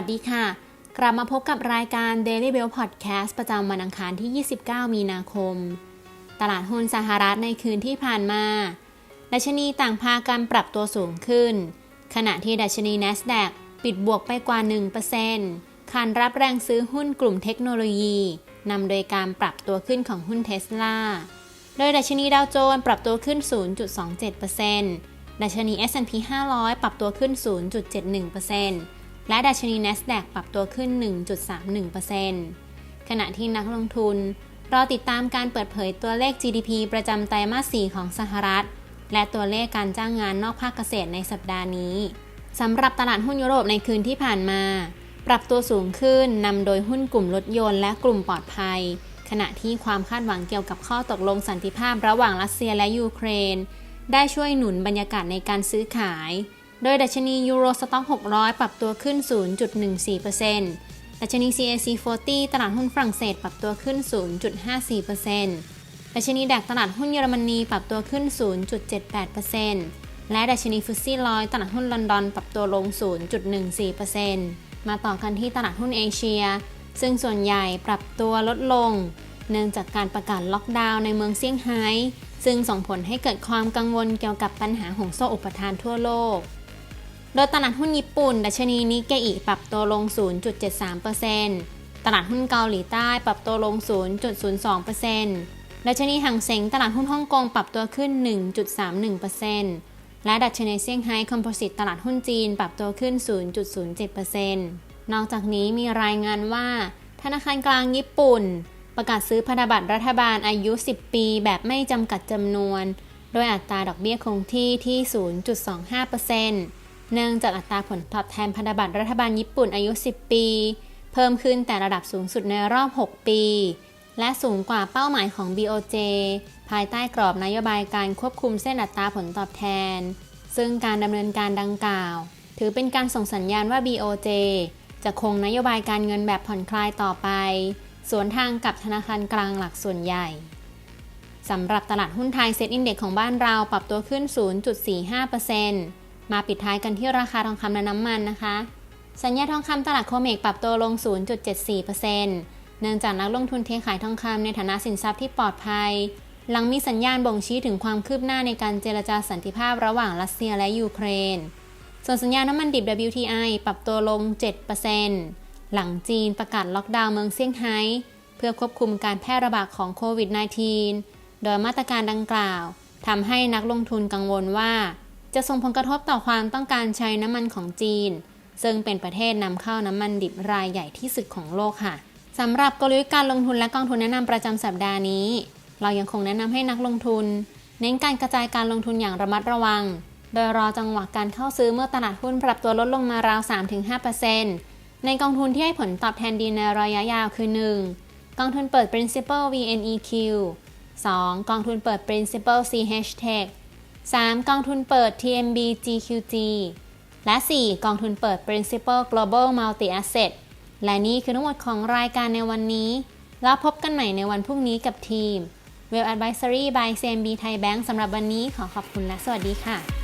วัสดีค่ะ กลับมาพบกับรายการ Daily Bell Podcast ประจำวันอังคารที่ 29 มีนาคม ตลาดหุ้นสหรัฐในคืนที่ผ่านมา ดัชนีต่างพากันปรับตัวสูงขึ้น ขณะที่ดัชนี NASDAQ ปิดบวกไปกว่า1%ขานรับแรงซื้อหุ้นกลุ่มเทคโนโลยีนำโดยการปรับตัวขึ้นของหุ้นเทสลาโดยดัชนีดาวโจนส์ปรับตัวขึ้น 0.27%ดัชนี S&P 500 ปรับตัวขึ้น 0.71% และดัชนี NASDAQ ปรับตัวขึ้น 1.31%ขณะที่นักลงทุน รอติดตามการเปิดเผยตัวเลข GDP ประจำไตรมาส 4 ของสหรัฐ และตัวเลขการจ้างงานนอกภาคเกษตรในสัปดาห์นี้สำหรับตลาดหุ้นยุโรปในคืนที่ผ่านมา ปรับตัวสูงขึ้นนำโดยหุ้นกลุ่มรถยนต์และกลุ่มปลอดภัย ขณะที่ความคาดหวังเกี่ยวกับข้อตกลงสันติภาพระหว่างรัสเซียและยูเครน ได้ช่วยหนุนบรรยากาศในการซื้อขาย โดยดัชนียูโรสต็อก 600 ปรับตัวขึ้น 0.14%ดัชนี CAC 40 ตลาดหุ้นฝรั่งเศสปรับตัวขึ้น 0.54%ดัชนีดักตลาดหุ้นเยอรมนีปรับตัวขึ้น 0.78%และดัชนีฟุตซี่ร้อยตลาดหุ้นลอนดอนปรับตัวลง 0.14%มาต่อกันที่ตลาดหุ้นเอเชีย ซึ่งส่วนใหญ่ปรับตัวลดลง เนื่องจากการประกาศล็อกดาวน์ในเมืองเซี่ยงไฮ้ซึ่งส่งผลให้เกิดความกังวลเกี่ยวกับปัญหาห่วงโซ่อุปทานทั่วโลก โดยตลาดหุ้นญี่ปุ่น ดัชนีนิเกอิปรับตัวลง 0.73%ตลาดหุ้นเกาหลีใต้ปรับตัวลง 0.02%ดัชนีหังเส็งตลาดหุ้นฮ่องกงปรับตัวขึ้น 1.31%และดัชนีเซี่ยงไฮ้คอมโพสิตตลาดหุ้นจีนปรับตัวขึ้น 0.07%นอกจากนี้มีรายงานว่า ธนาคารกลางญี่ปุ่น ประกาศซื้อพันธบัตรรัฐบาลอายุ 10 ปีแบบไม่จำกัดจำนวน โดยอัตราดอกเบี้ยคงที่ที่ 0.25% เนื่องจากอัตราผลตอบแทนพันธบัตรรัฐบาลญี่ปุ่นอายุ 10 ปี เพิ่มขึ้นแต่ระดับสูงสุดในรอบ 6 ปี และสูงกว่าเป้าหมายของ BOJ ภายใต้กรอบนโยบายการควบคุมเส้นอัตราผลตอบแทน ซึ่งการดำเนินการดังกล่าว ถือเป็นการส่งสัญญาณว่า BOJ จะคงนโยบายการเงินแบบผ่อนคลายต่อไป สวนทางกับธนาคารกลางหลักส่วนใหญ่สำหรับตลาดหุ้นไทยเซ็ตอินเด็กของบ้านเราปรับตัวขึ้น 0.45% มาปิดท้ายกันที่ราคาทองคำและน้ำมันนะคะ สัญญาทองคำตลาดโคเมกปรับตัวลง 0.74%เนื่องจากนักลงทุนเทขายทองคำในฐานะสินทรัพย์ที่ปลอดภัย หลังมีสัญญาณบ่งชี้ถึงความคืบหน้าในการเจรจาสันติภาพระหว่างรัสเซียและยูเครน ส่วนสัญญาน้ำมันดิบ WTI ปรับตัวลง 7%หลังจีนประกาศล็อกดาวน์เมืองเซี่ยงไฮ้เพื่อควบคุมการแพร่ระบาดของโควิด -19 โดยมาตรการดังกล่าวทำให้นักลงทุนกังวลว่า จะส่งผลกระทบต่อความต้องการใช้น้ำมันของจีน ซึ่งเป็นประเทศนำเข้าน้ำมันดิบรายใหญ่ที่สุดของโลกค่ะสำหรับกลยุทธ์การลงทุนและกองทุนแนะนำประจำสัปดาห์นี้ เรายังคงแนะนำให้นักลงทุน เน้นการกระจายการลงทุนอย่างระมัดระวัง โดยรอจังหวะการเข้าซื้อเมื่อตลาดหุ้นปรับตัวลดลงมาราว 3-5%ในกองทุนที่ให้ผลตอบแทนดีในระยะยาวคือ 1. กองทุนเปิด principal VNEQ 2. กองทุนเปิด principal CH Tech 3. กองทุนเปิด TMB GQG และ 4. กองทุนเปิด principal Global Multi Asset และนี่คือทั้งหมดของรายการในวันนี้ แล้วพบกันใหม่ในวันพรุ่งนี้กับทีม Well Advisory by CMB Thai Bank สำหรับวันนี้ขอขอบคุณและสวัสดีค่ะ